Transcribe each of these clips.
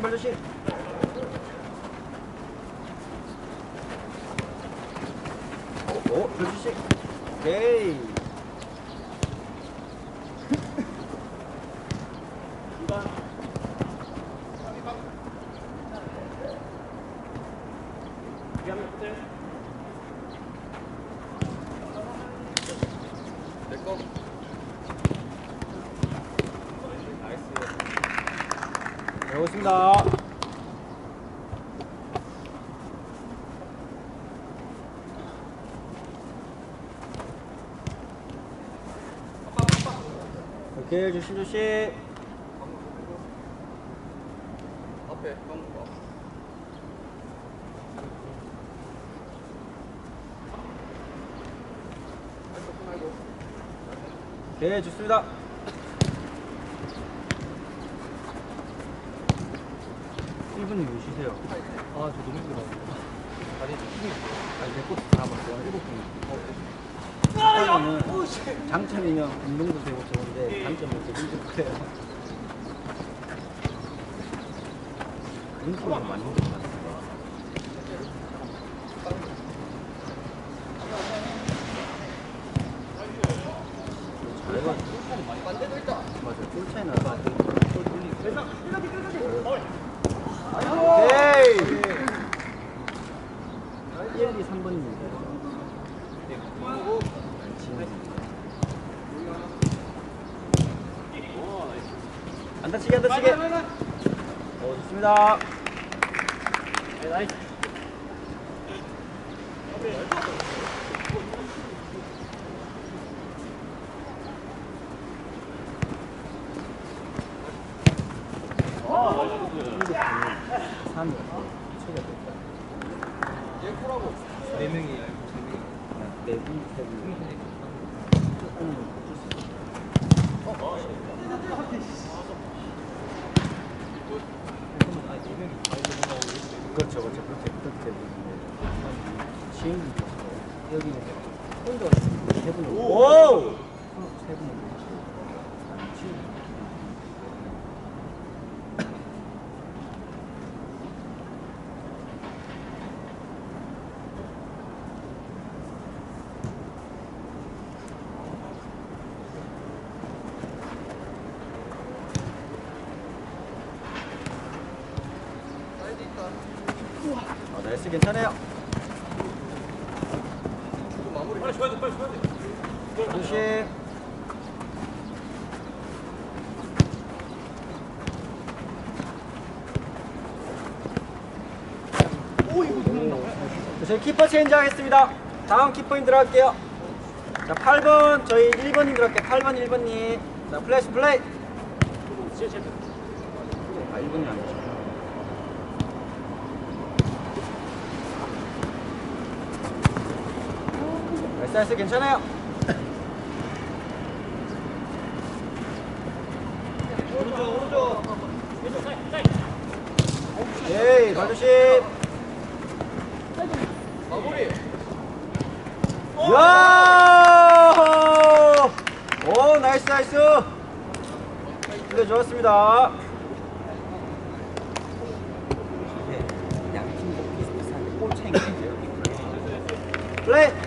야 너무 뺐다. 발 조심 발 조심 오 조심 오케이 내 거. 잘 오겠습니다 오케이 조심 조심 앞에 형 봐. 오케이 좋습니다 일분이 왜 쉬세요? 아 저 너무 힘들어. 다리 힘이. 아니 내꽃 남았어요 일곱 분 장점이면 장점이면 운동도 되고 좋은데 단점은 되게 힘들어요 운동은 많이 힘들 것 같아요 반대도 있다. 볼 돌리고. 1, 2, 3번입니다. 안 다치게 안 다치게. 어 좋습니다. 삼 최가 됐다. 얘 코라고. 네 명이. 그렇죠, 그렇죠. 그렇게 그렇게 있어서 여기는 세 분을 오! 세 분을 사이드 있다. 아, 나이스 괜찮아요. 빨리 줘야 돼. 빨리 줘야 돼. 조심. 저희 키퍼 체인지 하겠습니다. 다음 키퍼님 들어갈게요. 자, 8번 저희 1번님 들어갈게요. 8번 1번님. 자, 플래시 플레이. 아, 1번이 아니죠. 나이스 괜찮아요. 오른쪽 오른쪽. 에이, 발조심. 마무리. 야! 오, 나이스 나이스. 근데 좋았습니다. 플레이.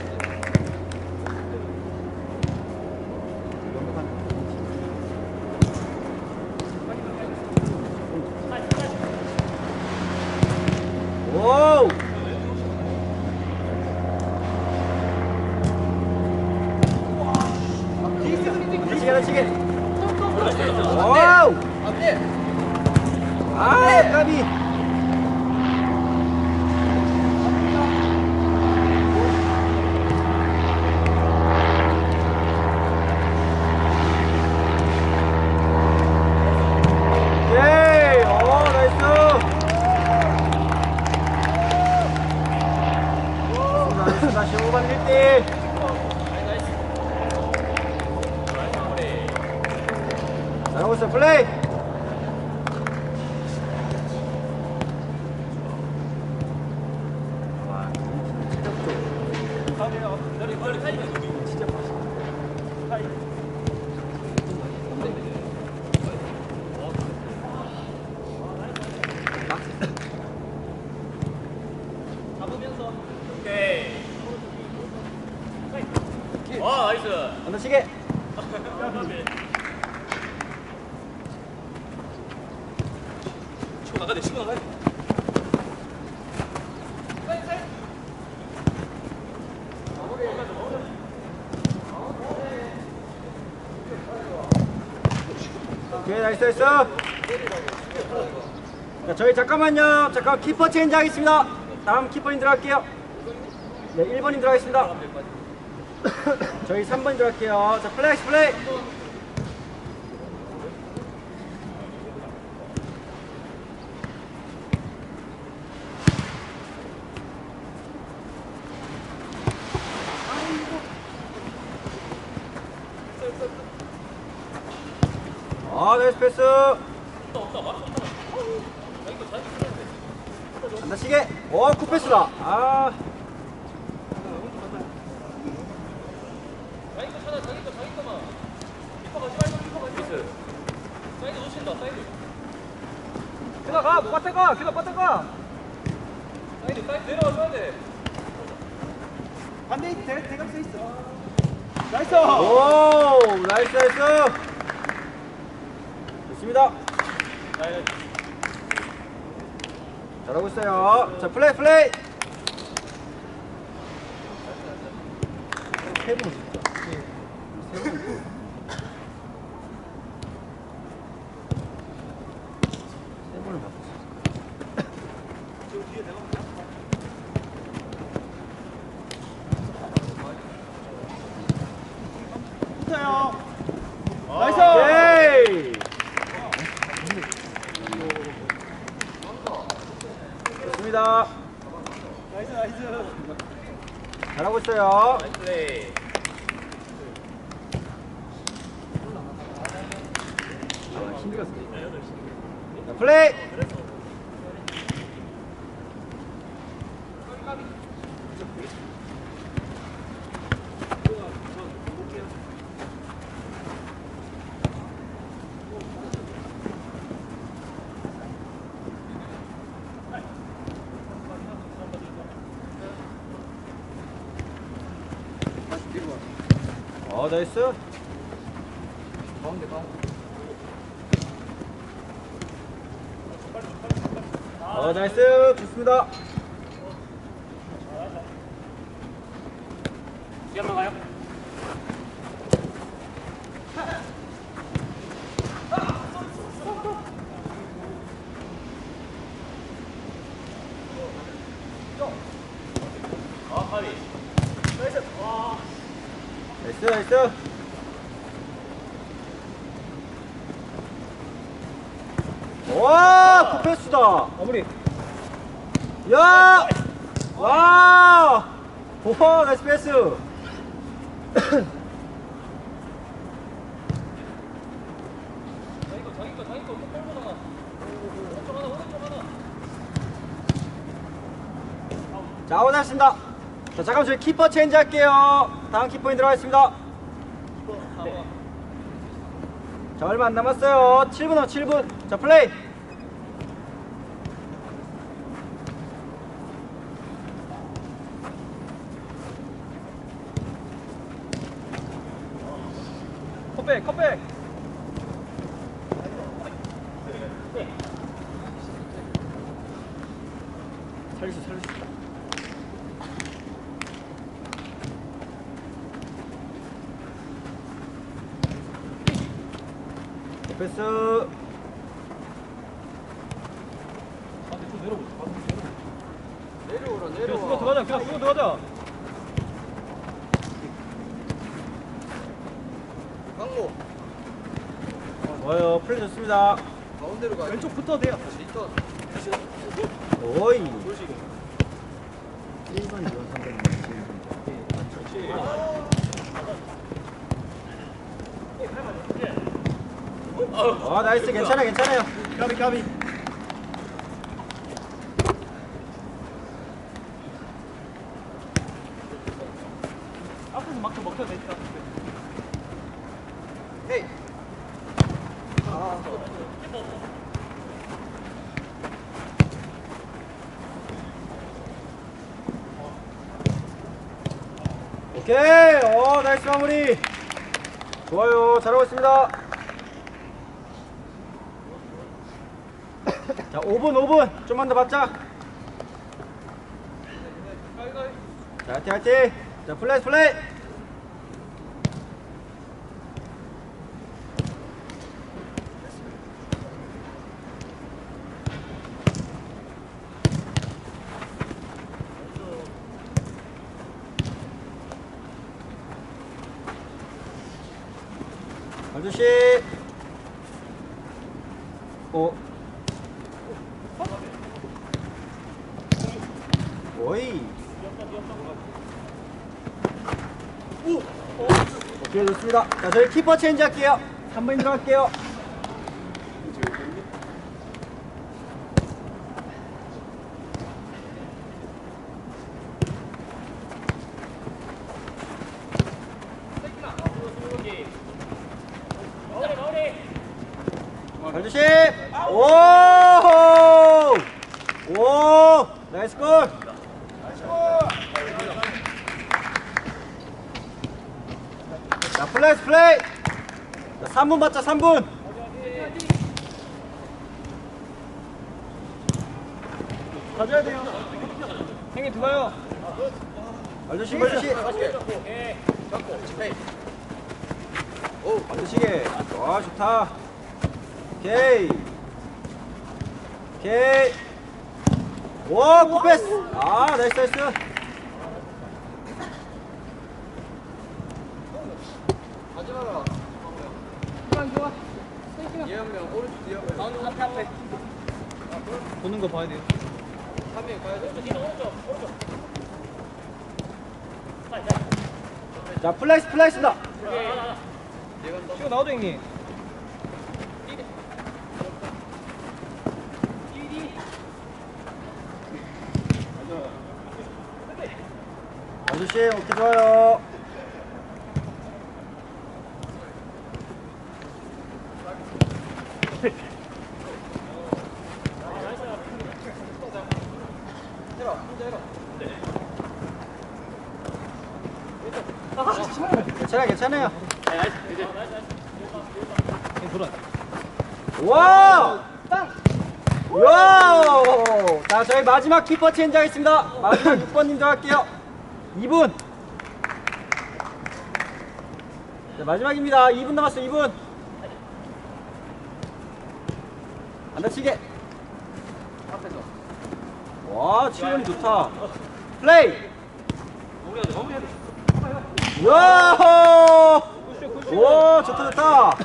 오케이 나이스 나이스. 자 저희 잠깐만요. 잠깐 키퍼 체인지 하겠습니다. 다음 키퍼님 들어갈게요. 네 1번님 들어가겠습니다. 저희 3번 들어갈게요. 자 플렉스 플레이 아 나이스 패스. 안 다치게. 오 굿패스다. 아. 사이드 사이드 내려와줘야 돼 반대 대, 대각 서 있어. 나이스 오 나이스 나이스 좋습니다. 잘하고 있어요. 자 플레이 플레이! 세분. 세분 세분을 바꿨어 나이스! 예이! 좋습니다. 나이스, 나이스. 잘하고 있어요. 플레이 아, 힘들었어. 자, 플레이! 어, 나이스. 가운데 가운데 어, 나이스. 좋습니다. 한번 가요 아 파리 나이스, 나이스. 와, 굿패스다. 마무리 야! 와! 오, 나이스 패스. 자, 아웃했습니다. 자, 잠깐 저희 키퍼 체인지 할게요. 다음 키퍼인 들어가겠습니다. 네. 자, 얼마 안 남았어요. 7분 남 7분. 자, 플레이. 컵백, 컵백. 살릴 수, 살릴 수 있다. 패스. 내려오라, 내려와. 수고 들어가자, 그냥 들어가자. 강모 좋아요, 플레이 좋습니다. 가운데로 가 왼쪽 붙어도 돼요. 일단 오이. 조식 1번, 2번, 3번, 아, 나이스. 괜찮아, 괜찮아요. 가비, 가비. 앞에서 막혀 먹혀도 되니까. 헤이 오케이. 오, 나이스 마무리. 좋아요. 잘하고 있습니다. 자, 5분, 5분. 좀만 더 받자. 자, 화이팅, 화이팅. 자, 플레이, 플레이. 아저씨. 어. 오이. 오케이 좋습니다. 자 저희 키퍼 체인지 할게요. 3분 들어갈게요. 발주심! 오! 오! 나이스 골! 자, 플레이, 플레이! 자, 3분 받자, 3분! 가져야 돼요. 형님 들어가요. 발주심, 발주심! 오, 발주시계. 와, 좋다. 오케이. 오케이. 와, 굿패스! 아, 나이스, 나이스. 마지막으로. 예한명 오른쪽 뒤에 가운데 앞에 앞에. 보는 거 봐야 돼요. 가야 돼. 자, 플레이스, 플레이스다. 치고 나오죠 형님. 아저씨, 오케이, 좋아요. 괜찮아요, 괜찮아요. 형님 돌아. 와! 와! 자, 저희 마지막 키퍼 체인지 하겠습니다. 마지막 6번님 들어갈게요. 2분. 자, 마지막입니다. 2분 남았어요, 2분. 안 다치게. 앞에서. 와, 7분이 좋다. 플레이! 마무리해야 돼. 마무리해야 돼. 와! 와, 좋다, 좋다.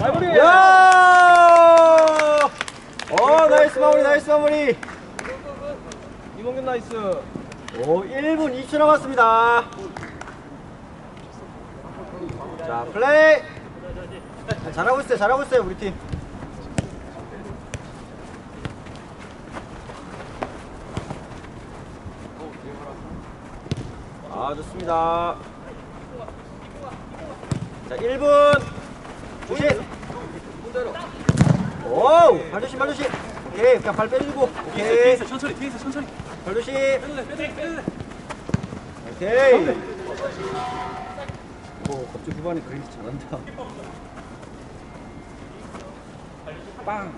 마무리. 야! 어, 나이스 마무리, 나이스 마무리. 이몽균 나이스. 오, 1분 2초 남았습니다. 자, 플레이. 자, 잘하고 있어요, 잘하고 있어요, 우리 팀. 아, 좋습니다. 자, 1분. 조심. 오, 발조심, 발조심. 오케이, 그냥 발 빼주고. 오케이. 천천히 뒤에서 천천히. 발조심. 빼들래 빼들래 빼들래. 오케이. 오, 갑자기 후반에 그림이 잘한다. 빵.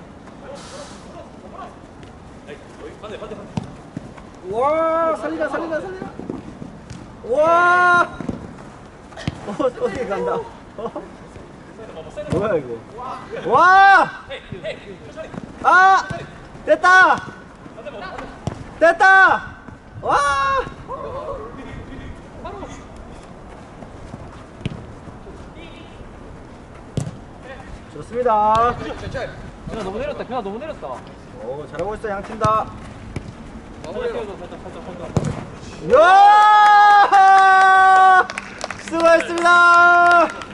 반대 반대 반대. 와, 살리다, 살리다, 살리다. 와. 어, 어디 간다. 어? 뭐야 이거? 와. 아, 됐다. 됐다. 와. 좋습니다. 그냥 너무 내렸다. 그냥 너무 내렸다. 오, 잘하고 있어 양팀 다. 야! 수고했습니다.